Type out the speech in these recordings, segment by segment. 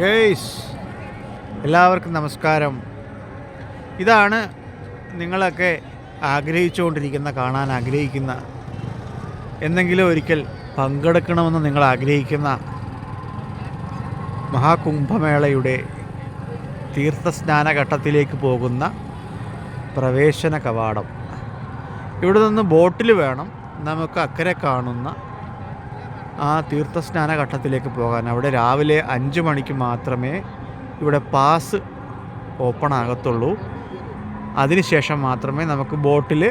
Guys എല്ലാവർക്കും നമസ്കാരം. ഇതാണ് നിങ്ങളൊക്കെ ആഗ്രഹിച്ചുകൊണ്ടിരിക്കുന്ന കാണാൻ ആഗ്രഹിക്കുന്ന എന്തെങ്കിലും ഒരിക്കൽ പങ്കെടുക്കണമെന്ന് നിങ്ങൾ ആഗ്രഹിക്കുന്ന മഹാകുംഭമേളയുടെ തീർത്ഥസ്നാന ഘട്ടത്തിലേക്ക് പോകുന്ന പ്രവേശന കവാടം. ഇവിടെ നിന്ന് ബോട്ടിൽ വേണം. നമുക്ക് അക്കരെ കാണുന്ന ആ തീർത്ഥസ്നാന ഘട്ടത്തിലേക്ക് പോകാൻ. അവിടെ രാവിലെ അഞ്ച് മണിക്ക് മാത്രമേ ഇവിടെ പാസ് ഓപ്പൺ ആകത്തുള്ളൂ. അതിനുശേഷം മാത്രമേ നമുക്ക് ബോട്ടിൽ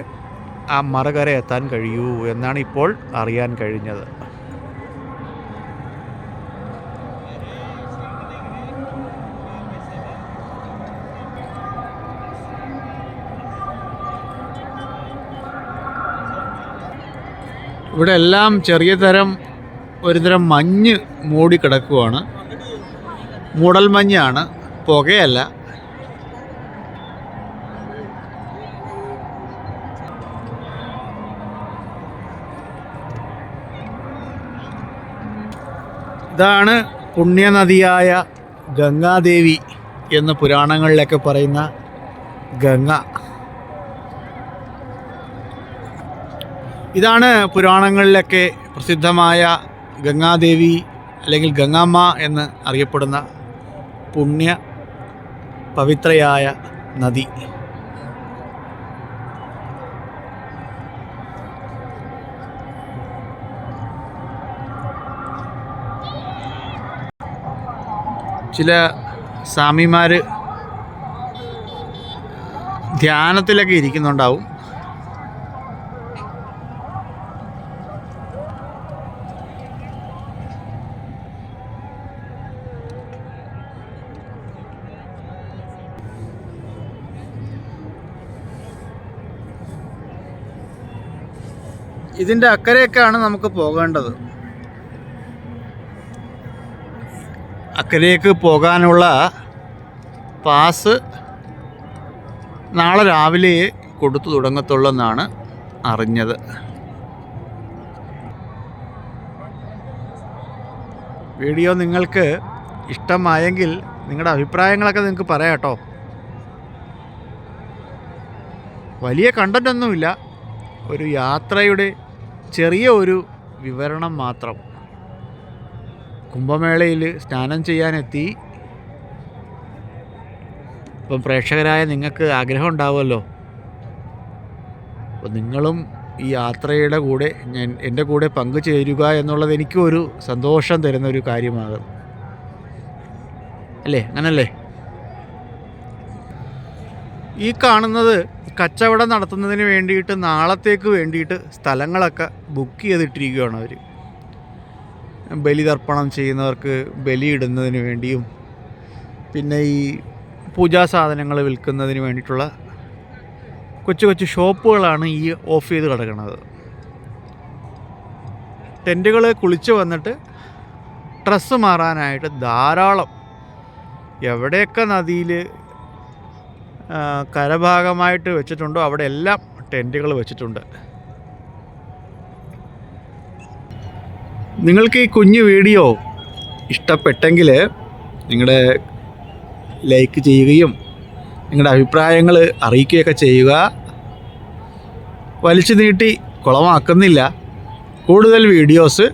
ആ മറുകര എത്താൻ കഴിയൂ എന്നാണ് ഇപ്പോൾ അറിയാൻ കഴിഞ്ഞത്. ഇവിടെ എല്ലാം ചെറിയ തരം ഒരുതരം മഞ്ഞ് മൂടിക്കിടക്കുവാണ് മൂടൽ മഞ്ഞാണ്. പുകയല്ല. ഇതാണ് പുണ്യനദിയായ ഗംഗാദേവി എന്ന് പുരാണങ്ങളിലൊക്കെ പറയുന്ന ഗംഗ. ഇതാണ് പുരാണങ്ങളിലൊക്കെ പ്രസിദ്ധമായ ഗംഗാദേവി അല്ലെങ്കിൽ ഗംഗാമ്മ എന്ന് അറിയപ്പെടുന്ന പുണ്യ പവിത്രയായ നദി. ചില സ്വാമിമാർ ധ്യാനത്തിലൊക്കെ ഇരിക്കുന്നുണ്ടാവും. ഇതിന്റെ അക്കരെയൊക്കെയാണ് നമുക്ക് പോകേണ്ടത്. അക്കരയ്ക്ക് പോകാനുള്ള പാസ് നാളെ രാവിലെ കൊടുത്തു തുടങ്ങത്തുള്ളൂ എന്നാണ് അറിഞ്ഞത്. വീഡിയോ നിങ്ങൾക്ക് ഇഷ്ടമായെങ്കിൽ നിങ്ങളുടെ അഭിപ്രായങ്ങളൊക്കെ നിങ്ങൾക്ക് പറയാം കേട്ടോ. വലിയ കണ്ടന്റ് ഒന്നുമില്ല. ഒരു യാത്രയുടെ ചെറിയ ഒരു വിവരണം മാത്രം. കുംഭമേളയിൽ സ്നാനം ചെയ്യാനെത്തി. ഇപ്പം പ്രേക്ഷകരായ നിങ്ങൾക്ക് ആഗ്രഹം ഉണ്ടാവുമല്ലോ. അപ്പോൾ നിങ്ങളും ഈ യാത്രയുടെ കൂടെ ഞാൻ എന്റെ കൂടെ പങ്കു ചേരുക എന്നുള്ളത് എനിക്കും ഒരു സന്തോഷം തരുന്ന ഒരു കാര്യമാകും. അല്ലേ? അങ്ങനല്ലേ? ഈ കാണുന്നത് കച്ചവടം നടത്തുന്നതിന് വേണ്ടിയിട്ട് നാളത്തേക്ക് വേണ്ടിയിട്ട് സ്ഥലങ്ങളൊക്കെ ബുക്ക് ചെയ്തിട്ടിരിക്കുകയാണ് അവർ ബലിതർപ്പണം ചെയ്യുന്നവർക്ക് ബലിയിടുന്നതിന് വേണ്ടിയും പിന്നെ ഈ പൂജാ സാധനങ്ങൾ വിൽക്കുന്നതിന് വേണ്ടിയിട്ടുള്ള കൊച്ചു കൊച്ചു ഷോപ്പുകളാണ് ഈ ഓഫ് ചെയ്ത് കിടക്കുന്നത്. ടെന്റുകൾ കുളിച്ച് വന്നിട്ട് ഡ്രസ്സ് മാറാനായിട്ട് ധാരാളം എവിടെയൊക്കെ നദിയിൽ കരഭാഗമായിട്ട് വെച്ചിട്ടുണ്ടോ? അവിടെ എല്ലാം ടെന്റുകൾ വെച്ചിട്ടുണ്ട്. നിങ്ങൾക്ക് ഈ കുഞ്ഞു വീഡിയോ ഇഷ്ടപ്പെട്ടെങ്കിൽ നിങ്ങളുടെ ലൈക്ക് ചെയ്യുകയും നിങ്ങളുടെ അഭിപ്രായങ്ങൾ അറിയിക്കുകയൊക്കെ ചെയ്യുക. വലിച്ചു നീട്ടി കുളമാക്കുന്നില്ല. കൂടുതൽ വീഡിയോസ്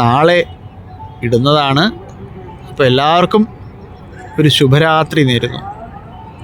നാളെ ഇടുന്നതാണ്. അപ്പോൾ എല്ലാവർക്കും ഒരു ശുഭരാത്രി നേരുന്നു.